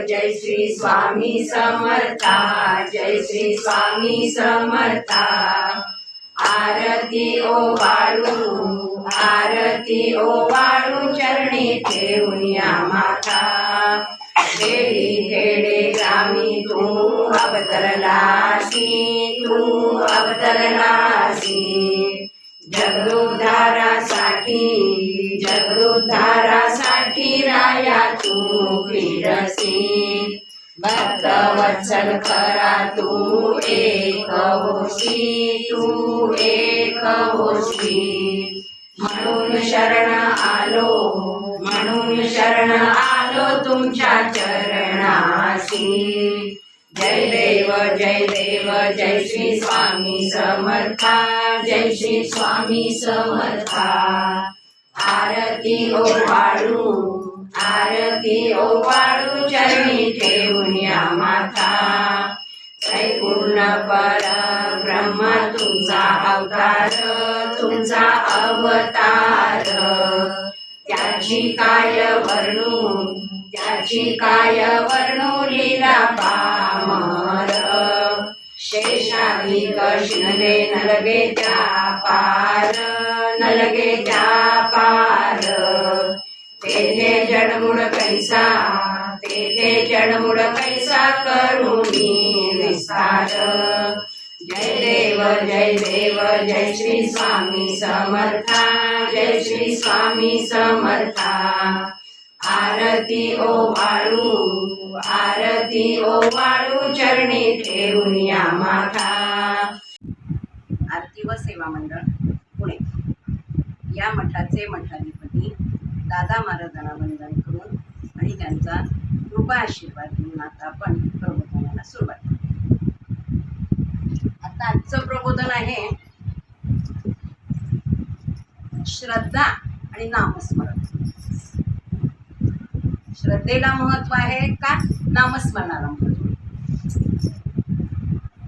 जय श्री स्वामी समर्था जय श्री स्वामी समर्था. आरती ओ वाळू आरती ओ वाळू चरणी ठेवून या माता. खेडी खेडे ग्रामी तू अवतरलासी तू अवतरलासी. साठी जगदोद्धारासाठी राया तू फिरसी भक्त वत्सल खरा तू एक होशी तू एक होशी. म्हणून शरण आलो म्हणून शरण आलो तुमच्या चरणासी जय देव जय देव जय श्री स्वामी समर्था जय श्री स्वामी समर्था। आरती ओ वाळू आरती ओ वाळू चरणी ठेवून या माता। पूर्ण पर ब्रह्म तुमचा अवतार तुमचा अवतार। त्याची काय वर्णू त्याची काय वर्णू लीला पामर। शेषादी कृष्णले नलगे त्या पार नलगे त्या पार तेथे जडमुड कैसा तेथे जडमुड कैसा करुणी विसार जय देव जय देव जय श्री स्वामी समर्था जय श्री स्वामी समर्था। आरती ओ वाळू आरती ओ वाळू चरणी ठेवून या माथा. आरती व सेवा मंडळ पुणे. या मठाचे मठाधिपती दादा महाराजांना वंदन करून आणि त्यांचा कृपा आशीर्वाद घेऊन आता आपण प्रबोधनाला सुरुवात आता आजचं प्रबोधन आहे श्रद्धा आणि नामस्मरण. श्रद्धेला महत्त्व आहे का? नामस्मरणाला महत्त्व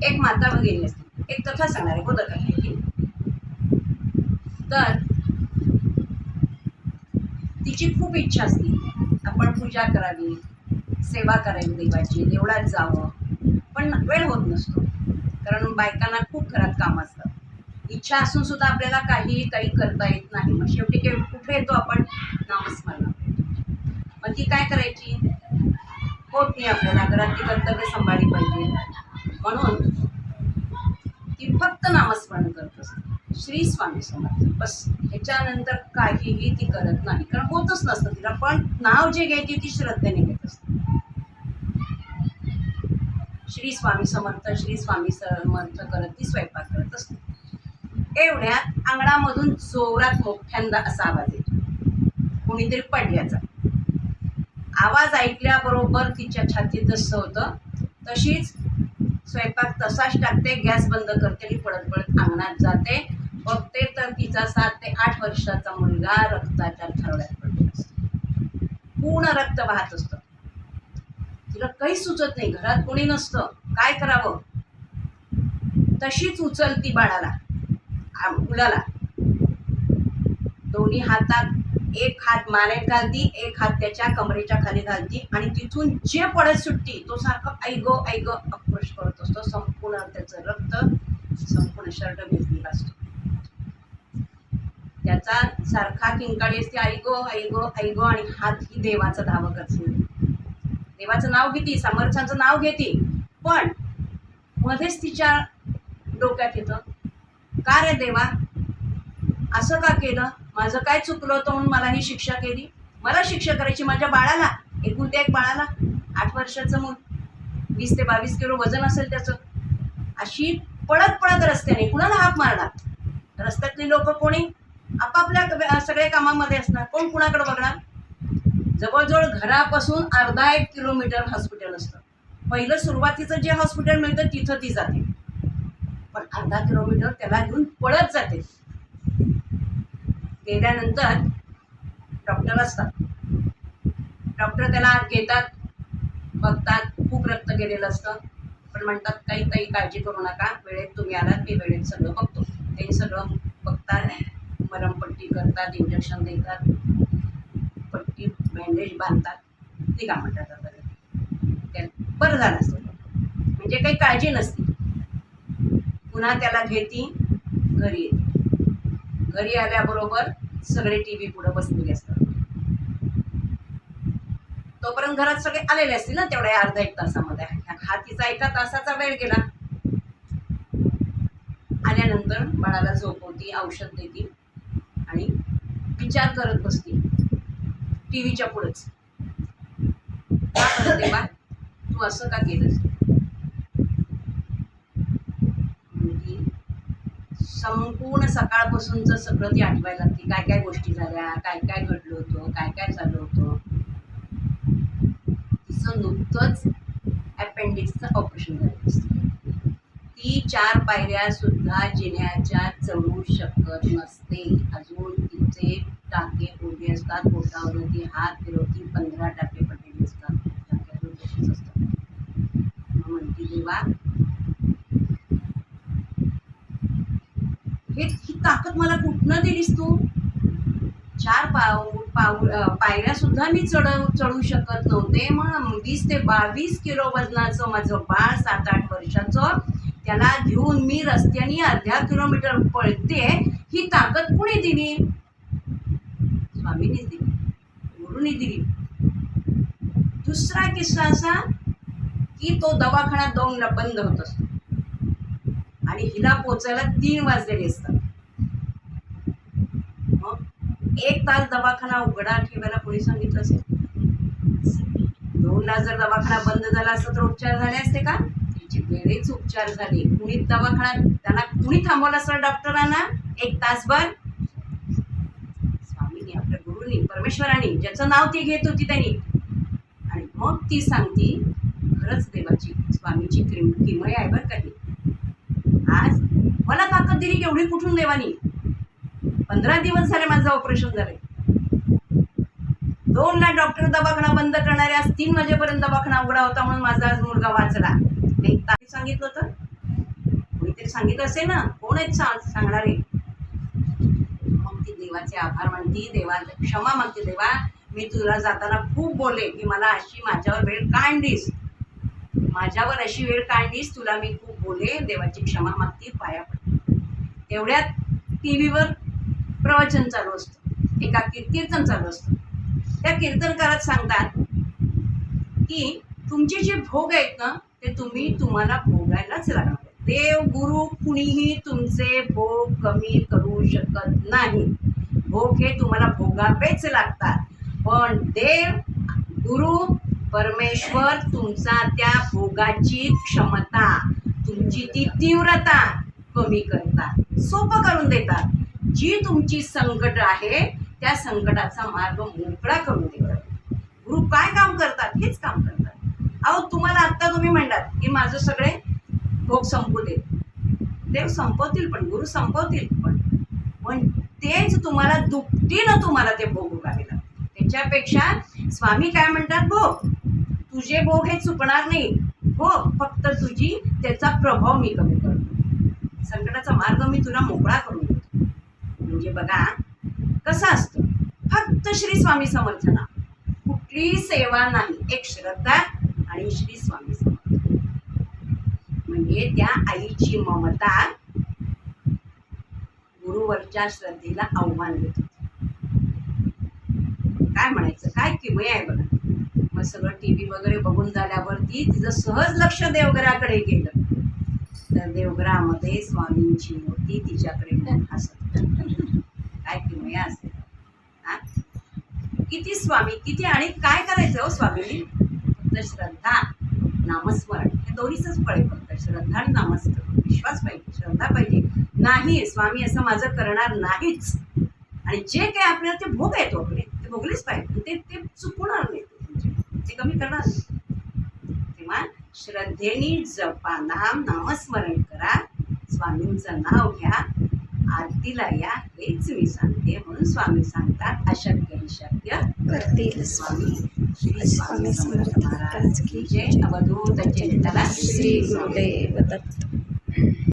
एक माता भगिनी असते. एक कथा सांगणार आहे. बोधक आहे तर तिची खूप इच्छा असते. आपण पूजा करावी सेवा करावी देवाची देवळात जावं. पण वेळ होत नसतो. कारण बायकांना खूप घरात काम असतं. इच्छा असून सुद्धा आपल्याला काही काही करता येत नाही. मग शेवटी के कुठे येतो आपण? नामस्मरण मग ती काय करायची? होत नाही आपल्याला घरातली कर्तव्य सांभाळली पाहिजे. म्हणून ती फक्त नामस्मरण करत असते. श्री स्वामी समर्थ. बस. ह्याच्यानंतर काहीही ती करत नाही. कारण होतच नसतं तिला. पण नाव जे घ्यायची ती श्रद्धेने घेत असते. श्री स्वामी समर्थ श्री स्वामी समर्थ करत ती स्वयंपाक करत असते. एवढ्यात अंगणामधून जोरात मोठ्यांदा असा आवाज येतो. कोणीतरी पडल्याचा. आवाज ऐकल्याबरोबर तिच्या छातीत जसं होतं तशीच स्वयंपाक तसाच टाकते गॅस बंद करते आणि पळत पळत अंगणात जाते. बघते तर तिचा सात ते आठ वर्षाचा मुलगा रक्ताच्या थरड्यात पडतो पूर्ण रक्त वाहत असतं. तिला काही सुचत नाही घरात कोणी नसतं. काय करावं? तशीच उचलती बाळाला मुलाला. दोन्ही हातात एक हात मानेत घालती एक हात त्याच्या कमरेच्या खाली घालती आणि तिथून जे पडत सुटती तो सारखं ऐगो ऐग आक्रोश करत असतो. संपूर्ण त्याचं रक्त संपूर्ण शर्ट भिजलेला असतो. त्याचा सारखा किंकाळी असते ऐगो ऐगो ऐगो आणि हात ही देवाचा धावक करते देवाचं नाव घेते समर्थांचं नाव घेते पण मध्येच तिच्या डोक्यात येतं का रे देवा असं का केलं? माझं काय चुकलं होतं म्हणून मला ही शिक्षा केली. मला शिक्षा करायची माझ्या बाळाला एकूण त्या एक बाळाला. आठ वर्षाचं मूल. वीस ते बावीस किलो वजन असेल त्याचं. अशी पळत पळत रस्त्याने कुणाला हाक मारणार? रस्त्यातली लोक कोणी आपापल्या सगळ्या कामामध्ये असणार? कोण कुणाकडे बघणार? जवळजवळ घरापासून अर्धा एक किलोमीटर हॉस्पिटल असतं. पहिलं सुरुवातीचं जे हॉस्पिटल मिळतं तिथं ती जाते. पण अर्धा किलोमीटर त्याला घेऊन पळत जाते. गेल्यानंतर डॉक्टर असतात. डॉक्टर त्याला घेतात बघतात खूप रक्त गेलेलं असतं. पण म्हणतात काही काही काळजी करू नका वेळेत तुम्ही आलात मी वेळेत सगळं बघतो. ते सगळं बघतात मरमपट्टी करतात इंजेक्शन देतात पट्टी बँडेज बांधतात. ते का म्हणतात आता त्या बरं झालं असतं. म्हणजे काही काळजी नसते. पुन्हा त्याला घेती घरी येते. घरी आल्याबरोबर सगळे टी व्ही पुढे बसलेले असतात. तोपर्यंत घरात सगळे आलेले असतील ना तेवढ्या अर्धा एक तासामध्ये. हा तिचा एका तासाचा वेळ गेला. आल्यानंतर बाळाला झोपवती औषध देतील आणि विचार करत बसतील टी व्हीच्या पुढेच. का तू असं का केलंस मुलगी संपूर्ण सकाळपासूनचं सगळं ती आठवायला लागते काय काय गोष्टी झाल्या काय काय घडलं होतं काय काय झालं होतं तिचं नुकतंच अपेंडिक्सचं ऑपरेशन झालं असतं. ती चार पायऱ्या सुद्धा जिन्याच्या चढू शकत नसते. अजून तिचे टाके उभे असतात पोटावरती हात फिरवती पंधरा टाके पडलेले असतात. टाक्यातून तसेच असतात. म्हणती हे ही ताकद मला कुठनं दिलीस तू? चार पाऊ पाऊ पायऱ्या सुद्धा मी चढ चढू शकत नव्हते. मग वीस ते बावीस किलो वजनाचं माझं बाळ सात आठ वर्षाचं त्याला घेऊन मी रस्त्याने अर्ध्या किलोमीटर पळते ही ताकद कुणी दिली? स्वामींनीच दिली. गुरुनी दिली. दुसरा किस्सा असा की तो दवाखान्यात दोन बंद होत असतो. आणि हिला पोचायला तीन वाजलेले असतात मग एक तास दवाखाना उघडा ठेवायला कोणी सांगितलं असेल? दोनला जर दवाखाना बंद झाला असता तर उपचार झाले असते का? तिची वेळेच उपचार झाले. कुणी दवाखाना त्यांना कुणी थांबवलं असतं डॉक्टरांना? एक तासभर? स्वामींनी आपल्या गुरुनी परमेश्वरांनी ज्याचं नाव ती घेत होती त्यांनी. आणि मग ती सांगती खरंच देवाची स्वामीची किम किमय आहे बरं काही ताकद दिली केवढी कुठून देवानी? पंधरा दिवस झाले माझं ऑपरेशन झाले दोन ला डॉक्टर दवाखाना बंद करणारे आज तीन वाजेपर्यंत दवाखाना उघडा होता म्हणून माझा आज मुलगा वाचला. एक सांगितलं होतं. कोणीतरी सांगितलं असेल ना? कोण आहेत सांगणारे? मग ती देवाचे आभार मानती देवा क्षमा मागते देवा मी तुला जाताना खूप बोले की मला अशी माझ्यावर वेळ काढलीस. माझ्यावर अशी वेळ काढलीस तुला मी खूप बोले देवाची क्षमा मागती पाया तेवढ्यात टी व्हीवर प्रवचन चालू असतं. एका की- कीर्तन चालू असतं. त्या कीर्तनकारात सांगतात की तुमचे जे भोग आहेत ना ते तुम्ही तुम्हाला भोगायलाच लागणार देव गुरु कुणीही तुमचे भोग कमी करू शकत नाही. भोग हे तुम्हाला भोगावेच लागतात. पण देव गुरु परमेश्वर तुमचा त्या भोगाची क्षमता तुमची ती तीव्रता कमी करतात. सोपं करून देतात. जी तुमची संकट आहे त्या संकटाचा मार्ग मोकळा करून देतात. गुरु काय काम करतात? हेच काम करतात. अहो तुम्हाला आत्ता तुम्ही म्हणतात की माझं सगळे भोग संपू दे देव संपवतील पण गुरु संपवतील पण. पण तेच तुम्हाला दुपटीनं तुम्हाला ते भोग उगावे त्याच्यापेक्षा स्वामी काय म्हणतात? भोग. तुझे भोग हे चुकणार नाही. हो फक्त तुझी त्याचा प्रभाव मी कमी करतो. संकटाचा मार्ग मी तुला मोकळा करून देतो. म्हणजे बघा कसं असतं? फक्त श्री स्वामी समर्थना. कुठलीही सेवा नाही एक श्रद्धा आणि श्री स्वामी समर्थ. म्हणजे त्या आईची ममता गुरुवरच्या श्रद्धेला आव्हान देत काय म्हणायचं? काय किमय आहे बघा. मग सगळं टी व्ही वगैरे बघून झाल्यावरती तिचं सहज लक्ष देवघराकडे गेलं. देवघरामध्ये स्वामींची मूर्ती तिच्याकडे बघून हसत काय किमया असेल. हा? किती स्वामी किती आणि काय करायचं हो स्वामींनी? फक्त श्रद्धा नामस्मरण. हे दोन्हीच फळ आहे फक्त. श्रद्धा आणि नामस्मरण. विश्वास पाहिजे श्रद्धा पाहिजे. नाही स्वामी असं माझं करणार नाहीच. आणि जे काही आपल्याला ते भोग येतो आपले ते भोगलेच पाहिजे. ते ते चुकवणार नाही. ते म्हणजे कमी करणार नाही. श्रद्धेने जपा नाम नामस्मरण करा. स्वामींचं नाव घ्या. आरतीला या हेच मी सांगते म्हणून स्वामी सांगतात अशक्य ही शक्य करतील स्वामी श्री स्वामी समर्थ महाराज. की जय अवधूत त्याला श्री गुरुदेव दत्त.